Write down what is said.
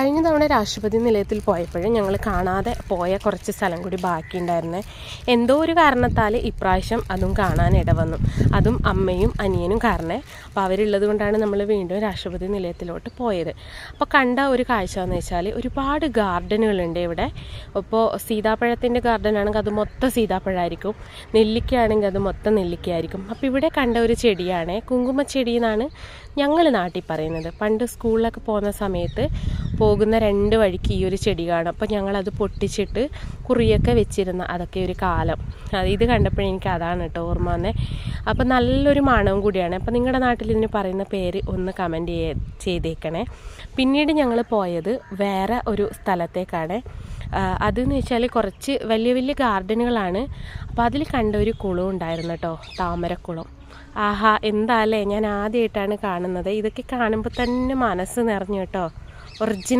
കഴിഞ്ഞ തവണ രാഷ്ട്രപതി നിലയത്തിൽ പോയപ്പോഴും ഞങ്ങൾ കാണാതെ പോയ കുറച്ച് സ്ഥലം കൂടി ബാക്കിയുണ്ടായിരുന്നേ. എന്തോ ഒരു കാരണത്താൽ ഇപ്രാവശ്യം അതും കാണാൻ ഇടവന്നു. അതും അമ്മയും അനിയനും കാരണം. അപ്പോൾ അവരുള്ളത് കൊണ്ടാണ് നമ്മൾ വീണ്ടും രാഷ്ട്രപതി നിലയത്തിലോട്ട് പോയത്. അപ്പോൾ കണ്ട ഒരു കാഴ്ച എന്ന് വെച്ചാൽ ഒരുപാട് ഗാർഡനുകളുണ്ട് ഇവിടെ. ഇപ്പോൾ സീതാപ്പഴത്തിന്റെ ഗാർഡൻ ആണെങ്കിൽ അത് മൊത്തം സീതാപ്പഴമായിരിക്കും നെല്ലിക്കയാണെങ്കിൽ അത് മൊത്തം നെല്ലിക്കയായിരിക്കും. അപ്പോൾ ഇവിടെ കണ്ട ഒരു ചെടിയാണ് കുങ്കുമച്ചെടി എന്നാണ് ഞങ്ങൾ നാട്ടിൽ പറയുന്നത്. പണ്ട് സ്കൂളിലൊക്കെ പോകുന്ന സമയത്ത് പോകുന്ന രണ്ട് വഴിക്ക് ഈ ഒരു ചെടി കാണും. അപ്പോൾ ഞങ്ങളത് പൊട്ടിച്ചിട്ട് കുറിയൊക്കെ വെച്ചിരുന്ന അതൊക്കെ ഒരു കാലം. ഇത് കണ്ടപ്പോഴേ എനിക്ക് അതാണ് കേട്ടോ ഓർമ്മ വന്നേ. അപ്പോൾ നല്ലൊരു മണവും കൂടിയാണ്. അപ്പോൾ നിങ്ങളുടെ നാട്ടിൽ ഇതിന് പറയുന്ന പേര് ഒന്ന് കമന്റ് ചെയ്തേക്കണേ. പിന്നീട് ഞങ്ങൾ പോയത് വേറെ ഒരു സ്ഥലത്തേക്കാണ്. അതെന്ന് വെച്ചാൽ കുറച്ച് വലിയ വലിയ ഗാർഡനുകളാണ്. അപ്പോൾ അതിൽ കണ്ട ഒരു കുളം ഉണ്ടായിരുന്നു കേട്ടോ താമരക്കുളം. ആഹാ എന്താല്ലേ ഞാൻ ആദ്യമായിട്ടാണ് കാണുന്നത്. ഇതൊക്കെ കാണുമ്പോൾ തന്നെ മനസ്സ് നിറഞ്ഞു കേട്ടോ орден